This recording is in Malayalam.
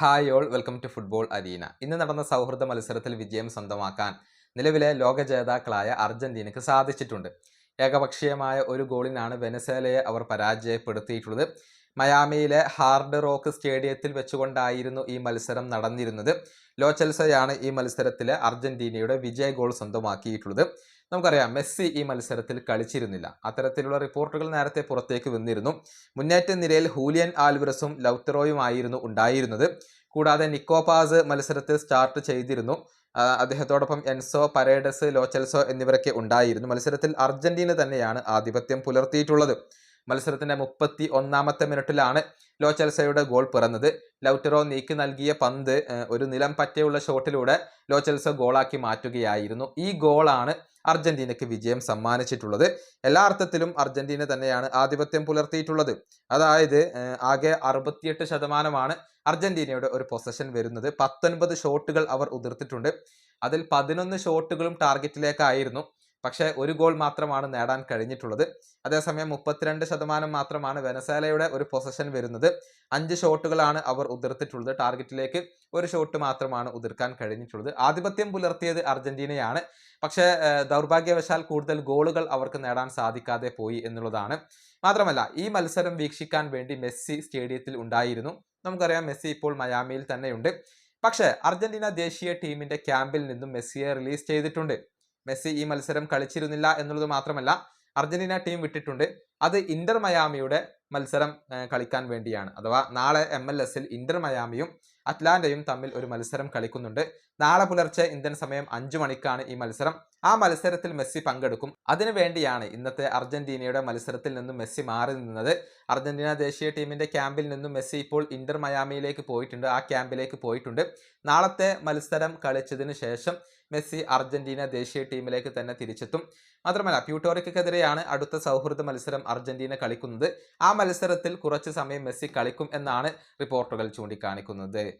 Hi all welcome to football arena ഇന്ന് നടന്ന സൗഹൃദ മത്സരത്തിൽ വിജയം സ്വന്തമാക്കാൻ നിലവിലെ ലോക ജേതാക്കളായ അർജന്റീനയ്ക്ക് സാധിച്ചിട്ടുണ്ട്. ഏകപക്ഷീയമായ ഒരു ഗോളിനാണ് വെനസേലയെ അവർ പരാജയപ്പെടുത്തിയിട്ടുള്ളത്. മയാമിയിലെ ഹാർഡ് റോക്ക് സ്റ്റേഡിയത്തിൽ വെച്ചുകൊണ്ടായിരുന്നു ഈ മത്സരം നടന്നിരുന്നത്. ലോച്ചൽസയാണ് ഈ മത്സരത്തിലെ അർജന്റീനയുടെ വിജയ ഗോൾ സ്വന്തമാക്കിയിട്ടുള്ളത്. നമുക്കറിയാം മെസ്സി ഈ മത്സരത്തിൽ കളിച്ചിരുന്നില്ല. അത്തരത്തിലുള്ള റിപ്പോർട്ടുകൾ നേരത്തെ പുറത്തേക്ക് വന്നിരുന്നു. മുന്നേറ്റ നിരയിൽ ഹൂലിയൻ ആൽവറസും ലൗത്തറോയുമായിരുന്നു ഉണ്ടായിരുന്നത്. കൂടാതെ നിക്കോപാസ് മത്സരത്തിൽ സ്റ്റാർട്ട് ചെയ്തിരുന്നു. അദ്ദേഹത്തോടൊപ്പം എൻസോ പരേഡസ് ലോച്ചൽസോ എന്നിവരൊക്കെ ഉണ്ടായിരുന്നു. മത്സരത്തിൽ അർജന്റീന തന്നെയാണ് ആധിപത്യം പുലർത്തിയിട്ടുള്ളത്. മത്സരത്തിന്റെ മുപ്പത്തി ഒന്നാമത്തെ മിനിറ്റിലാണ് ലോചൽസയുടെ ഗോൾ പിറന്നത്. ലൗറ്ററോ നീക്കി നൽകിയ പന്ത് ഒരു നിലം പറ്റയുള്ള ഷോട്ടിലൂടെ ലോച്ചൽസ ഗോളാക്കി മാറ്റുകയായിരുന്നു. ഈ ഗോളാണ് അർജന്റീനയ്ക്ക് വിജയം സമ്മാനിച്ചിട്ടുള്ളത്. എല്ലാ അർത്ഥത്തിലും അർജന്റീന തന്നെയാണ് ആധിപത്യം പുലർത്തിയിട്ടുള്ളത്. അതായത് ആകെ അറുപത്തിയെട്ട് ശതമാനമാണ് അർജന്റീനയുടെ ഒരു പൊസഷൻ വരുന്നത്. പത്തൊൻപത് ഷോട്ടുകൾ അവർ ഉതിർത്തിട്ടുണ്ട്. അതിൽ പതിനൊന്ന് ഷോട്ടുകളും ടാർഗറ്റിലേക്കായിരുന്നു. പക്ഷേ ഒരു ഗോൾ മാത്രമാണ് നേടാൻ കഴിഞ്ഞിട്ടുള്ളത്. അതേസമയം മുപ്പത്തിരണ്ട് ശതമാനം മാത്രമാണ് വെനസേലയുടെ ഒരു പൊസഷൻ വരുന്നത്. അഞ്ച് ഷോട്ടുകളാണ് അവർ ഉതിർത്തിട്ടുള്ളത്. ടാർഗറ്റിലേക്ക് ഒരു ഷോട്ട് മാത്രമാണ് ഉതിർക്കാൻ കഴിഞ്ഞിട്ടുള്ളത്. ആധിപത്യം പുലർത്തിയത് അർജന്റീനയാണ്. പക്ഷേ ദൗർഭാഗ്യവശാൽ കൂടുതൽ ഗോളുകൾ അവർക്ക് നേടാൻ സാധിക്കാതെ പോയി എന്നുള്ളതാണ്. മാത്രമല്ല ഈ മത്സരം വീക്ഷിക്കാൻ വേണ്ടി മെസ്സി സ്റ്റേഡിയത്തിൽ ഉണ്ടായിരുന്നു. നമുക്കറിയാം മെസ്സി ഇപ്പോൾ മയാമിയിൽ തന്നെയുണ്ട്. പക്ഷേ അർജന്റീന ദേശീയ ടീമിന്റെ ക്യാമ്പിൽ നിന്നും മെസ്സിയെ റിലീസ് ചെയ്തിട്ടുണ്ട്. മെസ്സി ഈ മത്സരം കളിച്ചിരുന്നില്ല എന്നുള്ളത് മാത്രമല്ല അർജന്റീന ടീം വിട്ടിട്ടുണ്ട്. അത് ഇന്റർ മയാമിയുടെ മത്സരം കളിക്കാൻ വേണ്ടിയാണ്. അഥവാ നാളെ എം എൽ എസിൽ ഇന്റർ മയാമിയും അറ്റ്ലാന്റയും തമ്മിൽ ഒരു മത്സരം കളിക്കുന്നുണ്ട്. നാളെ പുലർച്ചെ ഇന്ത്യൻ സമയം അഞ്ചു മണിക്കാണ് ഈ മത്സരം. ആ മത്സരത്തിൽ മെസ്സി പങ്കെടുക്കും. അതിനുവേണ്ടിയാണ് ഇന്നത്തെ അർജന്റീനയുടെ മത്സരത്തിൽ നിന്നും മെസ്സി മാറി നിന്നത്. അർജന്റീന ദേശീയ ടീമിന്റെ ക്യാമ്പിൽ നിന്നും മെസ്സി ഇപ്പോൾ ഇന്റർ മയാമിയിലേക്ക് പോയിട്ടുണ്ട്. ആ ക്യാമ്പിലേക്ക് പോയിട്ടുണ്ട്. നാളത്തെ മത്സരം കളിച്ചതിന് ശേഷം മെസ്സി അർജന്റീന ദേശീയ ടീമിലേക്ക് തന്നെ തിരിച്ചെത്തും. മാത്രമല്ല പ്യൂട്ടോറിക്കെതിരെയാണ് അടുത്ത സൗഹൃദ മത്സരം അർജന്റീന കളിക്കുന്നത്. ആ മത്സരത്തിൽ കുറച്ച് സമയം മെസ്സി കളിക്കും എന്നാണ് റിപ്പോർട്ടുകൾ ചൂണ്ടിക്കാണിക്കുന്നത്.